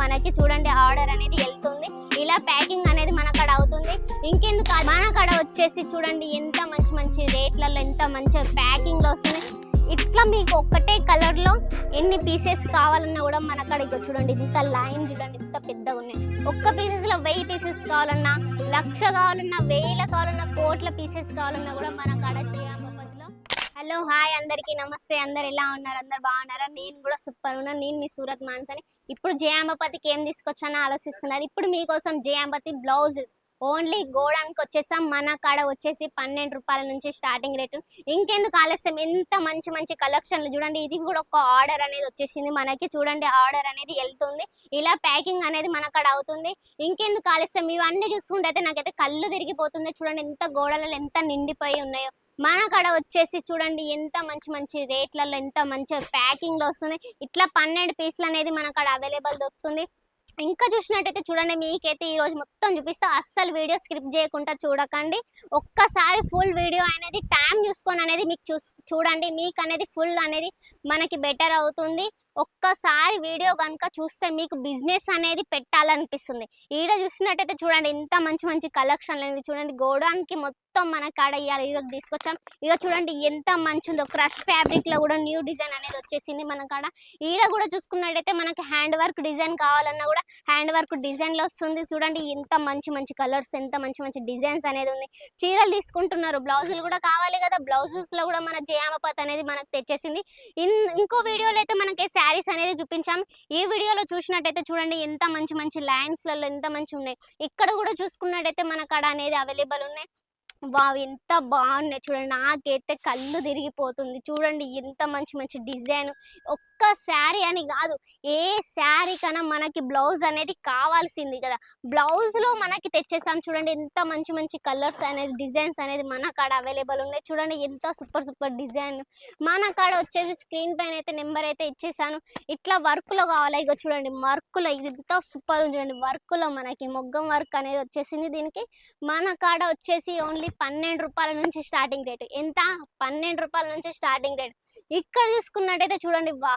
మనకి చూడండి ఆర్డర్ అనేది వెళ్తుంది. ఇలా ప్యాకింగ్ అనేది మన కాడ అవుతుంది. ఇంకెందుకు మన కాడ వచ్చేసి చూడండి ఎంత మంచి మంచి రేట్లలో ఎంత మంచి ప్యాకింగ్లో వస్తుంది. ఇట్లా మీకు ఒక్కటే కలర్లో ఎన్ని పీసెస్ కావాలన్నా కూడా మన కాడ చూడండి ఇంత లైన్ చూడండి ఇంత పెద్దగా ఉన్నాయి. ఒక్క పీసెస్లో వెయ్యి పీసెస్ కావాలన్నా లక్ష కావాలన్నా వేల కావాలన్నా కోట్ల పీసెస్ కావాలన్నా కూడా మన కాడ చేయాలి. హలో హాయ్ అందరికీ. నమస్తే. అందరు ఎలా ఉన్నారు? అందరు బాగున్నారా? నేను కూడా సూపర్ ఉన్నాను నేను మీ సూరత్ మాన్సని. ఇప్పుడు జయాంబపతికి ఏం తీసుకొచ్చానో ఆలోచిస్తున్నారు? ఇప్పుడు మీకోసం జయాంబతి బ్లౌజ్ ఓన్లీ గోడానికి వచ్చేసాం. మన కాడ వచ్చేసి పన్నెండు రూపాయల నుంచి స్టార్టింగ్ రేటు. ఇంకెందుకు ఆలస్యం? ఎంత మంచి మంచి కలెక్షన్లు చూడండి. ఇది కూడా ఒక ఆర్డర్ అనేది వచ్చేసింది మనకి. చూడండి ఆర్డర్ అనేది వెళ్తుంది. ఇలా ప్యాకింగ్ అనేది మన కాడ అవుతుంది. ఇంకెందుకు ఆలస్యం? ఇవన్నీ చూసుకుంటే అయితే నాకైతే కళ్ళు తిరిగిపోతుంది చూడండి ఎంత గోడలలో ఎంత నిండిపోయి ఉన్నాయో. మన కాడ వచ్చేసి చూడండి ఎంత మంచి మంచి రేట్లలో ఎంత మంచి ప్యాకింగ్లో వస్తుంది ఇట్లా పన్నెండు పీసులు అనేది మన కాడ అవైలబుల్ దొరుకుతుంది. ఇంకా చూసినట్టయితే చూడండి మీకైతే ఈ రోజు మొత్తం చూపిస్తా. అస్సలు వీడియో స్క్రిప్ట్ చేయకుండా చూడకండి. ఒక్కసారి ఫుల్ వీడియో అనేది టైం చూసుకొని అనేది మీకు చూ చూడండి. మీకు అనేది ఫుల్ అనేది మనకి బెటర్ అవుతుంది. ఒక్కసారి వీడియో కనుక చూస్తే మీకు బిజినెస్ అనేది పెట్టాలనిపిస్తుంది. ఈడ చూసినట్టయితే చూడండి ఎంత మంచి మంచి కలెక్షన్లు అనేది చూడండి. గోడానికి మొత్తం మన కాడ ఇవ్వాలి ఈరోజు తీసుకొచ్చాం. ఇక చూడండి ఎంత మంచి ఉందో క్రష్ ఫ్యాబ్రిక్లో కూడా న్యూ డిజైన్ అనేది వచ్చేసింది మన కాడ. ఈడ కూడా చూసుకున్నట్టయితే మనకి హ్యాండ్ వర్క్ డిజైన్ కావాలన్నా కూడా హ్యాండ్ వర్క్ డిజైన్లో వస్తుంది. చూడండి ఎంత మంచి మంచి కలర్స్ ఎంత మంచి మంచి డిజైన్స్ అనేది ఉంది. చీరలు తీసుకుంటున్నారు. బ్లౌజులు కూడా కావాలి కదా. బ్లౌజెస్లో కూడా మన జయామపత్ అనేది మనకు తెచ్చేసింది. ఇంకో వీడియోలో అయితే మనకి శారీస్ అనేది చూపించాం. ఈ వీడియోలో చూసినట్టయితే చూడండి ఎంత మంచి మంచి లైన్స్లలో ఎంత మంచి ఉన్నాయి. ఇక్కడ కూడా చూసుకున్నట్టయితే మన కాడ అనేది అవైలబుల్ ఉన్నాయి. వావ్! ఎంత బాగున్నాయి. చూడండి నాకైతే కళ్ళు తిరిగిపోతుంది. చూడండి ఎంత మంచి మంచి డిజైన్. ఒక్క శారీ అని కాదు. ఏ శారీ కన్నా మనకి బ్లౌజ్ అనేది కావాల్సింది కదా. బ్లౌజ్లో మనకి తెచ్చేసాం చూడండి. ఎంత మంచి మంచి కలర్స్ అనేది డిజైన్స్ అనేది మన కాడ అవైలబుల్ ఉన్నాయి. చూడండి ఎంత సూపర్ సూపర్ డిజైన్. మన కాడ వచ్చేసి స్క్రీన్ పైన అయితే నెంబర్ అయితే ఇచ్చేసాను. ఇట్లా వర్క్లో కావాలి? ఇక చూడండి వర్క్లో ఎంత సూపర్ ఉంది చూడండి. వర్క్లో మనకి మొగ్గం వర్క్ అనేది వచ్చేసింది దీనికి. మన కాడ వచ్చేసి ఓన్లీ పన్నెండు రూపాయల నుంచి స్టార్టింగ్ రేటు ఎంత? పన్నెండు రూపాయల నుంచి స్టార్టింగ్ రేట్ ఇక్కడ చూసుకున్నట్టయితే చూడండి వా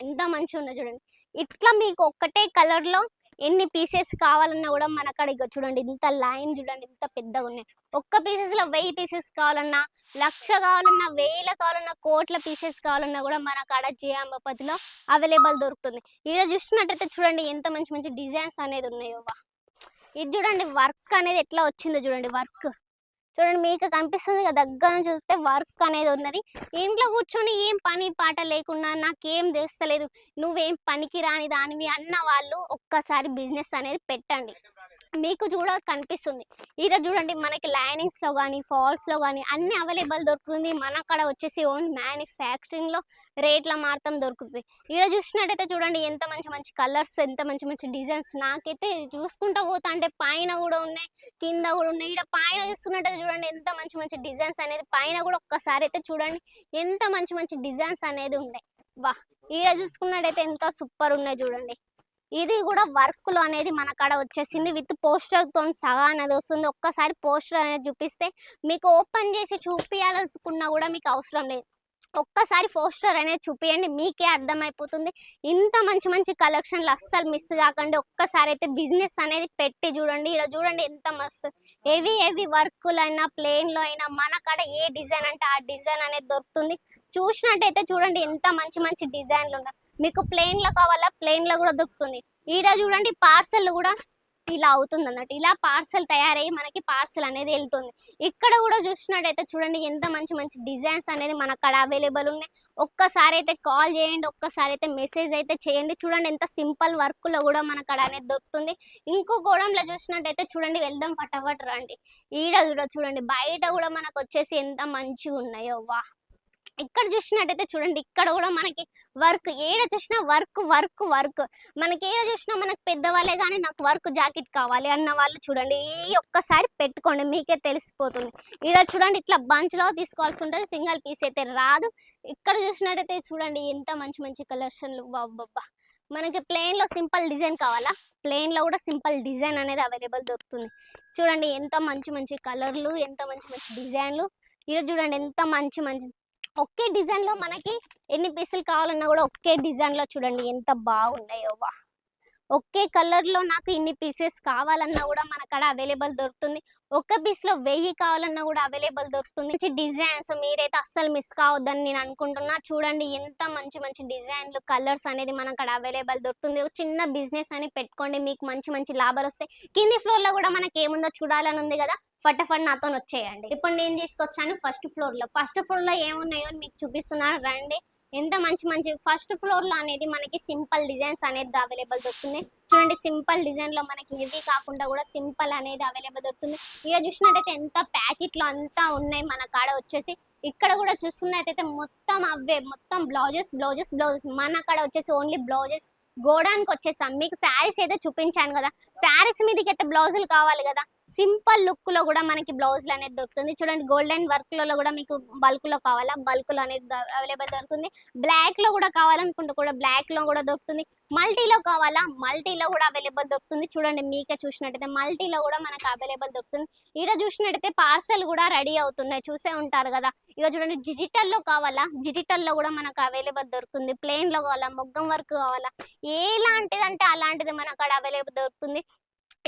ఎంత మంచిగా ఉంది చూడండి. ఇట్లా మీకు ఒక్కటే కలర్లో ఎన్ని పీసెస్ కావాలన్నా కూడా మన కాడ ఇక చూడండి ఇంత లైన్ చూడండి ఇంత పెద్దగా ఉన్నాయి. ఒక్క పీసెస్లో వెయ్యి పీసెస్ కావాలన్నా లక్ష కావాలన్నా వేల కావాలన్నా కోట్ల పీసెస్ కావాలన్నా కూడా మన కాడ జియాంబపతిలో అవైలబుల్ దొరుకుతుంది. ఈరోజు చూసినట్టయితే చూడండి ఎంత మంచి మంచి డిజైన్స్ అనేది ఉన్నాయో ఇది చూడండి వర్క్ అనేది ఎట్లా వచ్చిందో చూడండి వర్క్ చూడండి మీకు కనిపిస్తుంది దగ్గర నుంచి చూస్తే వర్క్ అనేది ఉన్నది. ఇంట్లో కూర్చొని ఏం పని పాట లేకుండా నాకేం తెస్తలేదు నువ్వేం పనికి రాని దానివి అన్న వాళ్ళు ఒక్కసారి బిజినెస్ అనేది పెట్టండి. మీకు చూడ కనిపిస్తుంది. ఈడ చూడండి మనకి లైనింగ్స్లో కానీ ఫాల్స్లో కానీ అన్ని అవైలబుల్ దొరుకుతుంది. మన కాడ వచ్చేసి ఓన్ మ్యానుఫ్యాక్చరింగ్లో రేట్ల మాత్రం దొరుకుతుంది. ఈడ చూసినట్టయితే చూడండి ఎంత మంచి మంచి కలర్స్ ఎంత మంచి మంచి డిజైన్స్ నాకైతే చూసుకుంటా పోతా అంటే పైన కూడా ఉన్నాయి కింద కూడా ఉన్నాయి. ఈడ పైన చూసుకున్నట్టయితే చూడండి ఎంత మంచి మంచి డిజైన్స్ అనేది పైన కూడా ఒక్కసారి అయితే చూడండి ఎంత మంచి మంచి డిజైన్స్ అనేది ఉన్నాయి. వా ఈడ చూసుకున్నట్టయితే ఎంత సూపర్ ఉన్నాయి చూడండి. ఇది కూడా వర్క్లో అనేది మన కాడ వచ్చేసింది విత్ పోస్టర్తో సగా అనేది వస్తుంది. ఒక్కసారి పోస్టర్ అనేది చూపిస్తే మీకు ఓపెన్ చేసి చూపించాలనుకున్నా కూడా మీకు అవసరం లేదు. ఒక్కసారి పోస్టర్ అనేది చూపియండి మీకే అర్థమైపోతుంది. ఇంత మంచి మంచి కలెక్షన్లు అస్సలు మిస్ కాకండి. ఒక్కసారి అయితే బిజినెస్ అనేది పెట్టి చూడండి. ఇలా చూడండి ఎంత మస్తు. హెవీ హెవీ వర్కులు అయినా ప్లేన్లో అయినా మన కాడ ఏ డిజైన్ అంటే ఆ డిజైన్ అనేది దొరుకుతుంది. చూసినట్టయితే చూడండి ఎంత మంచి మంచి డిజైన్లు ఉన్నాయి. మీకు ప్లేన్లో కావాలా? ప్లేన్లో కూడా దొరుకుతుంది. ఈడ చూడండి పార్సల్ కూడా ఇలా అవుతుంది అన్నట్టు. ఇలా పార్సల్ తయారయ్యి మనకి పార్సల్ అనేది వెళ్తుంది. ఇక్కడ కూడా చూసినట్టయితే చూడండి ఎంత మంచి మంచి డిజైన్స్ అనేది మన అక్కడ అవైలబుల్ ఉన్నాయి. ఒక్కసారి అయితే కాల్ చేయండి ఒక్కసారి అయితే మెసేజ్ అయితే చేయండి. చూడండి ఎంత సింపుల్ వర్క్లో కూడా మన అక్కడ అనేది దొరుకుతుంది. ఇంకో గోడంలో చూసినట్టయితే చూడండి వెళ్దాం ఫటాఫట్ రండి. ఈడ కూడా చూడండి బయట కూడా మనకు వచ్చేసి ఎంత మంచిగా ఉన్నాయో వా ఇక్కడ చూసినట్టయితే చూడండి ఇక్కడ కూడా మనకి వర్క్ ఏడ చూసినా వర్క్ వర్క్ వర్క్. మనకి ఏడ చూసినా మనకు పెద్దవాళ్ళే కానీ నాకు వర్క్ జాకెట్ కావాలి అన్న వాళ్ళు చూడండి ఈ ఒక్కసారి పెట్టుకోండి మీకే తెలిసిపోతుంది. ఇక్కడ చూడండి ఇట్లా బంచ్లో లో తీసుకోవాల్సి ఉంటుంది సింగిల్ పీస్ అయితే రాదు. ఇక్కడ చూసినట్టయితే చూడండి ఎంత మంచి మంచి కలెక్షన్లు బాబ్బా మనకి ప్లెయిన్లో సింపుల్ డిజైన్ కావాలా? ప్లెయిన్లో కూడా సింపుల్ డిజైన్ అనేది అవైలబుల్ దొరుకుతుంది. చూడండి ఎంత మంచి మంచి కలర్లు ఎంత మంచి మంచి డిజైన్లు. ఇక్కడ చూడండి ఎంత మంచి మంచి ఒకే డిజైన్లో మనకి ఎన్ని పీసులు కావాలన్నా కూడా ఒకే డిజైన్లో చూడండి ఎంత బాగున్నాయో వా. ఒకే కలర్లో నాకు ఇన్ని పీసెస్ కావాలన్నా కూడా మన కాడ అవైలబుల్ దొరుకుతుంది. ఒక్క పీస్లో వెయ్యి కావాలన్నా కూడా అవైలబుల్ దొరుకుతుంది. మంచి డిజైన్స్ మీరైతే అస్సలు మిస్ కావద్దని నేను అనుకుంటున్నా. చూడండి ఎంత మంచి మంచి డిజైన్లు కలర్స్ అనేది మన కాడ అవైలబుల్ దొరుకుతుంది. ఒక చిన్న బిజినెస్ అని పెట్టుకోండి మీకు మంచి మంచి లాభాలు వస్తాయి. కింది ఫ్లోర్లో కూడా మనకి ఏముందో చూడాలని ఉంది కదా. ఫటాఫట్ నాతో వచ్చేయండి. ఇప్పుడు నేను తీసుకొచ్చాను ఫస్ట్ ఫ్లోర్లో. ఫస్ట్ ఫ్లోర్లో ఏమున్నాయో మీకు చూపిస్తున్నాను. రండి. ఎంత మంచి మంచి ఫస్ట్ ఫ్లోర్లో అనేది మనకి సింపుల్ డిజైన్స్ అనేది అవైలబుల్ దొరుకుతుంది చూడండి సింపుల్ డిజైన్లో మనకి ఇది కాకుండా కూడా సింపుల్ అనేది అవైలబుల్ దొరుకుతుంది. ఇక చూసినట్టయితే ఎంత ప్యాకెట్లు అంతా ఉన్నాయి మన కాడ వచ్చేసి. ఇక్కడ కూడా చూస్తున్నట్టయితే మొత్తం అవే. మొత్తం బ్లౌజెస్ బ్లౌజెస్ బ్లౌజెస్. మన కాడ వచ్చేసి ఓన్లీ బ్లౌజెస్. గోడానికి వచ్చేసాం. మీకు శారీస్ అయితే చూపించాను కదా. శారీస్ మీదకి అయితే బ్లౌజులు కావాలి కదా. సింపుల్ లుక్లో కూడా మనకి బ్లౌజ్లు అనేది దొరుకుతుంది. చూడండి గోల్డెన్ వర్క్లో కూడా మీకు బల్క్లో కావాలా? బల్క్లో అనేది అవైలబుల్ దొరుకుతుంది. బ్లాక్లో కూడా కావాలనుకుంటే కూడా బ్లాక్లో కూడా దొరుకుతుంది. మల్టీలో కావాలా? మల్టీలో కూడా అవైలబుల్ దొరుకుతుంది. చూడండి మీకే చూసినట్టయితే మల్టీలో కూడా మనకు అవైలబుల్ దొరుకుతుంది. ఇక్కడ చూసినట్టయితే పార్సల్ కూడా రెడీ అవుతున్నాయి. చూసే ఉంటారు కదా. ఇక చూడండి డిజిటల్లో కావాలా? డిజిటల్లో కూడా మనకు అవైలబుల్ దొరుకుతుంది. ప్లేన్లో కావాలా? మొగ్గం వర్క్ కావాలా? ఎలాంటిది అంటే అలాంటిది మనకు అక్కడ అవైలబుల్ దొరుకుతుంది.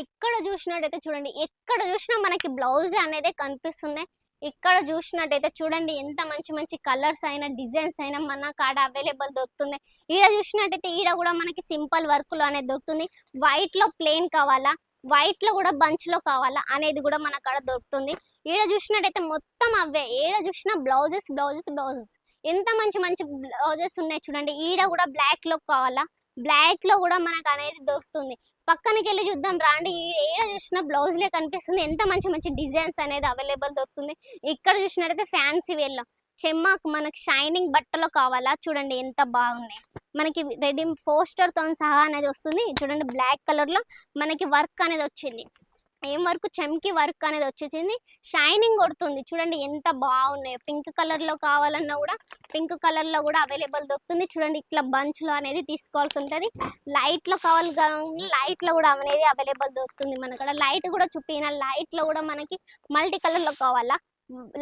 ఎక్కడ చూసినట్టయితే చూడండి ఎక్కడ చూసినా మనకి బ్లౌజ్ అనేది కనిపిస్తున్నాయి ఇక్కడ చూసినట్టయితే చూడండి ఎంత మంచి మంచి కలర్స్ అయినా డిజైన్స్ అయినా మన కాడ అవైలబుల్ దొరుకుతుంది. ఈడ చూసినట్టయితే ఈడ కూడా మనకి సింపుల్ వర్క్లో అనేది దొరుకుతుంది. వైట్లో ప్లేన్ కావాలా? వైట్లో కూడా బంచ్లో కావాలా? అనేది కూడా మన కాడ దొరుకుతుంది. ఈడ చూసినట్టయితే మొత్తం అవే. ఏడ చూసినా బ్లౌజెస్ బ్లౌజెస్ బ్లౌజెస్ ఎంత మంచి మంచి బ్లౌజెస్ ఉన్నాయి చూడండి. ఈడ కూడా బ్లాక్లో కావాలా? బ్లాక్లో కూడా మనకు అనేది దొరుకుతుంది. పక్కనకి వెళ్ళి చూద్దాం రాండి. ఏడ చూసినా బ్లౌజ్ లే కనిపిస్తుంది. ఎంత మంచి మంచి డిజైన్స్ అనేది అవైలబుల్ దొరుకుతుంది. ఇక్కడ చూసినట్టయితే ఫ్యాన్సీ వేర్లో చెమ్మాకు మనకి షైనింగ్ బట్టలో కావాలా? చూడండి ఎంత బాగుంది. మనకి రెడీ పోస్టర్తో సహా అనేది వస్తుంది. చూడండి బ్లాక్ కలర్లో మనకి వర్క్ అనేది వచ్చింది. ఏం వర్క్ చెమ్కి వర్క్ అనేది వచ్చేసింది? షైనింగ్ కొడుతుంది. చూడండి ఎంత బాగున్నాయి. పింక్ కలర్లో కావాలన్నా కూడా పింక్ కలర్లో కూడా అవైలబుల్ దొరుకుతుంది. చూడండి ఇట్లా బంచ్లో అనేది తీసుకోవాల్సి ఉంటుంది. లైట్లో కావాలి కానీ లైట్లో కూడా అనేది అవైలబుల్ దొరుకుతుంది మనకడ లైట్ కూడా చూపిన లైట్లో కూడా మనకి మల్టీ కలర్లో కావాలా?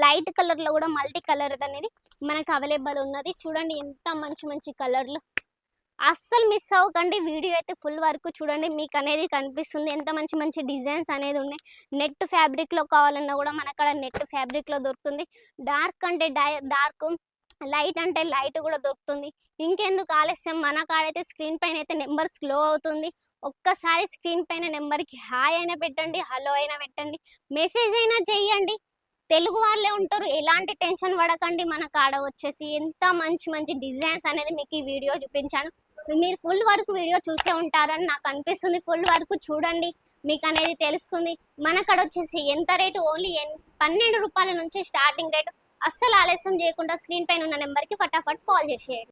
లైట్ కలర్లో కూడా మల్టీ కలర్ అనేది మనకి అవైలబుల్ ఉన్నది. చూడండి ఎంత మంచి మంచి కలర్లు. అస్సలు మిస్ అవ్వకండి. వీడియో అయితే ఫుల్ వరకు చూడండి. మీకు అనేది కనిపిస్తుంది. ఎంత మంచి మంచి డిజైన్స్ అనేది ఉన్నాయి. నెట్ ఫ్యాబ్రిక్లో కావాలన్నా కూడా మన అక్కడ నెట్ ఫ్యాబ్రిక్లో దొరుకుతుంది. డార్క్ అంటే డార్క్ లైట్ అంటే లైట్ కూడా దొరుకుతుంది. ఇంకెందుకు ఆలస్యం? మన కాడైతే స్క్రీన్ పైన అయితే నెంబర్ స్లో అవుతుంది. ఒక్కసారి స్క్రీన్ పైన నెంబర్కి హాయ్ అయినా పెట్టండి హలో అయినా పెట్టండి. మెసేజ్ అయినా చెయ్యండి. తెలుగు వాళ్ళే ఉంటారు. ఎలాంటి టెన్షన్ పడకండి. మన కాడ వచ్చేసి ఎంత మంచి మంచి డిజైన్స్ అనేది మీకు ఈ వీడియో చూపించాను. మీరు ఫుల్ వరకు వీడియో చూసే ఉంటారని నాకు అనిపిస్తుంది. ఫుల్ వరకు చూడండి. మీకు అనేది తెలుస్తుంది. మనకడ వచ్చేసి ఎంత రేటు? ఓన్లీ పన్నెండు రూపాయల నుంచి స్టార్టింగ్ రేటు. అస్సలు ఆలస్యం చేయకుండా స్క్రీన్ పైన ఉన్న నెంబర్కి ఫటాఫట్ కాల్ చేసేయండి.